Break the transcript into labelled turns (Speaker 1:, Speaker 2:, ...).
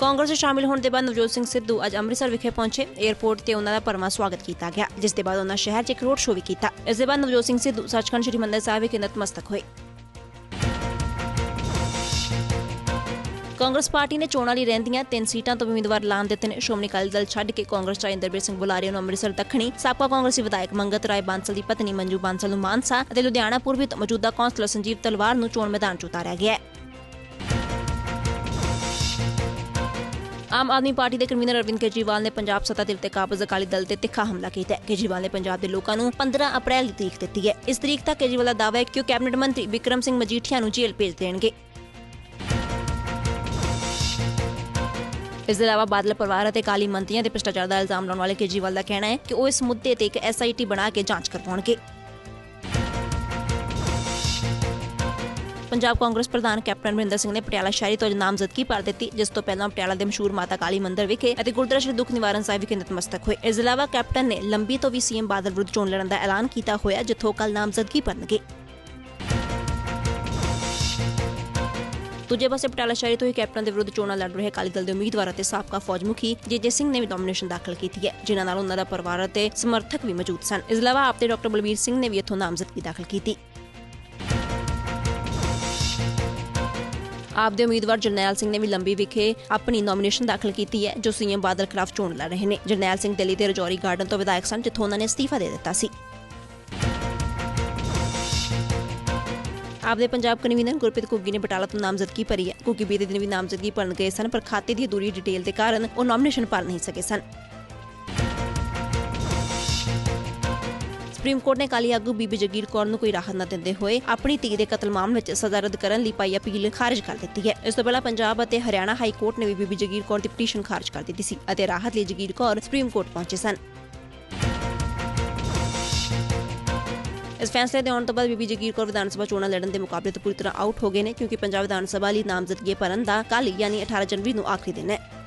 Speaker 1: ਕਾਂਗਰਸ 'ਚ ਸ਼ਾਮਿਲ ਹੋਣ ਦੇ ਬਾਅਦ ਨਵਜੋਤ ਸਿੰਘ ਸਿੱਧੂ ਅੱਜ ਅੰਮ੍ਰਿਤਸਰ ਵਿਖੇ ਪਹੁੰਚੇ। 에ਅਰਪੋਰਟ ਤੇ ਉਹਨਾਂ ਦਾ ਭਰਵਾਂ ਸਵਾਗਤ ਕੀਤਾ ਗਿਆ, ਜਿਸ ਦੇ ਬਾਅਦ ਉਹਨਾਂ ਸ਼ਹਿਰ 'ਚ ਇੱਕ ਰੋਡ ਸ਼ੋਅ ਵੀ ਕੀਤਾ। ਇਸ ਦੇ ਬਾਅਦ ਨਵਜੋਤ ਸਿੰਘ ਸਿੱਧੂ ਸੱਚਖੰਡ ਸ੍ਰੀ ਮੰਦਰ ਸਾਹਿਬ ਵਿਖੇ ਨਤਮਸਤਕ ਹੋਏ। ਕਾਂਗਰਸ ਪਾਰਟੀ ਨੇ ਚੋਣਾਂ ਲਈ ਰਹਿੰਦੀਆਂ ਤਿੰਨ ਸੀਟਾਂ ਤੋਂ ਉਮੀਦਵਾਰ ਐਲਾਨ ਦਿੱਤੇ ਨੇ। ਸ਼੍ਰੋਮਣੀ ਅਕਾਲੀ ਦਲ ਛੱਡ ਕੇ ਕਾਂਗਰਸ ਚਾਇ ਇੰਦਰਬੀਰ ਸਿੰਘ ਬੁਲਾਰੇ ਨੂੰ ਅੰਮ੍ਰਿਤਸਰ ਦੱਖਣੀ, ਸਾਬਕਾ ਕਾਂਗਰਸੀ ਵਿਧਾਇਕ ਮੰਗਤ ਰਾਏ ਬਾਂਸਲ ਦੀ ਪਤਨੀ ਮੰਜੂ ਬਾਂਸਲ ਨੂੰ ਮਾਨਸਾ ਅਤੇ ਲੁਧਿਆਣਾ ਪੂਰਬੀ ਤੋਂ ਮੌਜੂਦਾ ਕੌਂਸਲਰ ਸੰਜੀਵ ਤਲਵਾਰ ਨੂੰ ਚੋਣ ਮੈਦਾਨ 'ਚ ਉਤਾਰਿਆ ਗਿਆ ਹੈ। ਆਮ ਆਦਮੀ ਪਾਰਟੀ ਦੇ ਕਨਵੀਨਰ ਅਰਵਿੰਦ ਕੇਜਰੀਵਾਲ ਨੇ ਪੰਜਾਬ ਸੱਤਾ ਦੇ ਉੱਤੇ ਕਾਬਜ਼ ਅਕਾਲੀ ਦਲ ਤੇ ਤਿੱਖਾ ਹਮਲਾ ਕੀਤਾ ਹੈ। ਕੇਜਰੀਵਾਲ ਨੇ ਪੰਜਾਬ ਦੇ ਲੋਕਾਂ ਨੂੰ 15 ਅਪ੍ਰੈਲ ਦੀ ਤਰੀਕ ਦਿੱਤੀ ਹੈ। ਇਸ ਤਰੀਕ ਤੱਕ ਕੇਜਰੀਵਾਲ ਦਾ ਦਾਅਵਾ ਹੈ ਕਿ ਉਹ ਕੈਬਨਿਟ ਮੰਤਰੀ ਵਿਕਰਮ ਸਿੰਘ ਮਜੀਠੀਆ ਨੂੰ ਜੇਲ੍ਹ ਭੇਜ ਦੇਣਗੇ। ਇਸ ਦੇ ਇਲਾਵਾ ਬਾਦਲ ਪਰਿਵਾਰ ਅਤੇ ਕਾਲੀ ਮੰਤਰੀਆਂ ਦੇ ਭ੍ਰਿਸ਼ਟਾਚਾਰ ਦਾ ਇਲਜ਼ਾਮ ਲਾਉਣ ਵਾਲੇ ਕੇਜਰੀਵਾਲ ਦਾ ਕਹਿਣਾ ਹੈ ਕਿ ਉਹ ਇਸ ਮੁੱਦੇ ਤੇ ਇੱਕ ਐਸਆਈਟੀ ਬਣਾ ਕੇ ਜਾਂਚ ਕਰਵਾਉਣਗੇ। ਪੰਜਾਬ ਕਾਂਗਰਸ ਪ੍ਰਧਾਨ ਕੈਪਟਨ ਅਮਰਿੰਦਰ ਸਿੰਘ ਨੇ ਪਟਿਆਲਾ ਸ਼ਹਿਰੀ ਤੋਂ ਨਾਮਜ਼ਦਗੀ ਭਰ ਦਿੱਤੀ, ਜਿਸ ਤੋਂ ਪਹਿਲਾਂ ਪਟਿਆਲਾ ਦੇ ਮਸ਼ਹੂਰ ਮਾਤਾ ਕਾਲੀ ਮੰਦਿਰ ਵਿਖੇ ਅਤੇ ਗੁਰਦੁਆਰਾ ਸ਼੍ਰੀ ਦੁੱਖ ਨਿਵਾਰਨ ਸਾਹਿਬ ਵਿਖੇ ਨਤਮਸਤਕ ਹੋਏ। ਇਸ ਦੇ ਇਲਾਵਾ ਕੈਪਟਨ ਨੇ ਲੰਬੀ ਤੋਂ ਵੀ ਸੀਐਮ ਬਾਦਲ ਵਿਰੁੱਧ ਚੋਣ ਲੜਨ ਦਾ ਐਲਾਨ ਕੀਤਾ ਹੋਇਆ, ਜਿੱਥੋਂ ਕੱਲ ਨਾਮਜ਼ਦਗੀ ਭਰਨਗੇ। ਦੂਜੇ ਪਾਸੇ ਪਟਿਆਲਾ ਸ਼ਹਿਰੀ ਤੋਂ ਹੀ ਕੈਪਟਨ ਦੇ ਵਿਰੁੱਧ ਚੋਣਾਂ ਲੜ ਰਹੇ ਅਕਾਲੀ ਦਲ ਦੇ ਉਮੀਦਵਾਰ ਅਤੇ ਸਾਬਕਾ ਫੌਜ ਮੁਖੀ ਜੇਜੇ ਸਿੰਘ ਨੇ ਵੀ ਨੋਮੀਨੇਸ਼ਨ ਦਾਖਲ ਕੀਤੀ ਹੈ, ਜਿਨ੍ਹਾਂ ਨਾਲ ਉਹਨਾਂ ਦਾ ਪਰਿਵਾਰ ਅਤੇ ਸਮਰਥਕ ਵੀ ਮੌਜੂਦ ਸਨ। ਇਸ ਦੇ ਇਲਾਵਾ ਆਪ ਦੇ ਡਾਕਟਰ ਬਲਬੀਰ ਸਿੰਘ ਨੇ ਵੀ ਇੱਥੋਂ ਨਾਮਜ਼ਦਗੀ ਦਾਖਲ ਕੀਤੀ। ਆਪ ਦੇ ਉਮੀਦਵਾਰ ਜਰਨੈਲ ਸਿੰਘ ਨੇ ਵੀ ਲੰਬੀ ਵਿਖੇ ਆਪਣੀ ਨੋਮੀਨੇਸ਼ਨ ਦਾਖਲ ਕੀਤੀ ਹੈ, ਜੋ ਸੀਐਮ ਬਾਦਲ ਖਿਲਾਫ ਚੋਣ ਲੜ ਰਹੇ ਨੇ। ਜਰਨੈਲ ਸਿੰਘ ਦਿੱਲੀ ਦੇ ਰਜੌਰੀ ਗਾਰਡਨ ਤੋਂ ਵਿਧਾਇਕ ਸਨ, ਜਿੱਥੋਂ ਉਹਨਾਂ ਨੇ ਅਸਤੀਫਾ ਦੇ ਦਿੱਤਾ ਸੀ। ਆਪਦੇ ਪੰਜਾਬ ਕਨਵੀਨਰ ਗੁਰਪ੍ਰੀਤ ਘੁੱਗੀ ਨੇ ਬਟਾਲਾ ਤੋਂ ਨਾਮਜ਼ਦਗੀ ਭਰੀ ਹੈ। ਘੁੱਗੀ ਬੀਤੇ ਦਿਨ ਵੀ ਨਾਮਜ਼ਦਗੀ ਭਰਨ ਗਏ ਸਨ, ਪਰ ਖਾਤੇ ਦੀ ਅਧੂਰੀ ਡਿਟੇਲ ਦੇ ਕਾਰਨ ਉਹ ਨੋਮੀਨੇਸ਼ਨ ਭਰ ਨਹੀਂ ਸਕੇ ਸਨ। ਸੁਪਰੀਮ ਕੋਰਟ ਨੇ ਕਾਲੀ ਆਗੂ ਬੀਬੀ ਜਗੀਰ ਕੌਰ ਨੂੰ ਕੋਈ ਰਾਹਤ ਨਾ ਦਿੰਦੇ ਹੋਏ ਆਪਣੀ ਧੀ ਦੇ ਕਤਲ ਮਾਮਲੇ ਵਿੱਚ ਸਜ਼ਾ ਰੱਦ ਕਰਨ ਲਈ ਪਾਈ ਅਪੀਲ ਖਾਰਜ ਕਰ ਦਿੱਤੀ ਹੈ। ਇਸ ਤੋਂ ਪਹਿਲਾਂ ਪੰਜਾਬ ਅਤੇ ਹਰਿਆਣਾ ਹਾਈ ਕੋਰਟ ਨੇ ਵੀ ਬੀਬੀ ਜਗੀਰ ਕੌਰ ਦੀ ਪਟੀਸ਼ਨ ਖਾਰਜ ਕਰ ਦਿੱਤੀ ਸੀ ਅਤੇ ਰਾਹਤ ਲਈ ਜਗੀਰ ਕੌਰ ਸੁਪਰੀਮ ਕੋਰਟ ਪਹੁੰਚੇ ਸਨ। ਇਸ ਫੈਸਲੇ ਦੇ ਆਉਣ ਤੋਂ ਬਾਅਦ ਬੀਬੀ ਜਗੀਰ ਕੌਰ ਵਿਧਾਨ ਸਭਾ ਚੋਣਾਂ ਲੜਨ ਦੇ ਮੁਕਾਬਲੇ ਤੋਂ ਪੂਰੀ ਤਰ੍ਹਾਂ ਆਊਟ ਹੋ ਗਏ ਨੇ ਕਿਉਂਕਿ ਪੰਜਾਬ ਵਿਧਾਨ ਸਭਾ ਲਈ ਨਾਮਜ਼ਦਗੀ ਭਰਨ ਦਾ ਕੱਲ੍ਹ, ਯਾਨੀ 18 ਜਨਵਰੀ ਨੂੰ ਆਖਰੀ ਦਿਨ ਹੈ।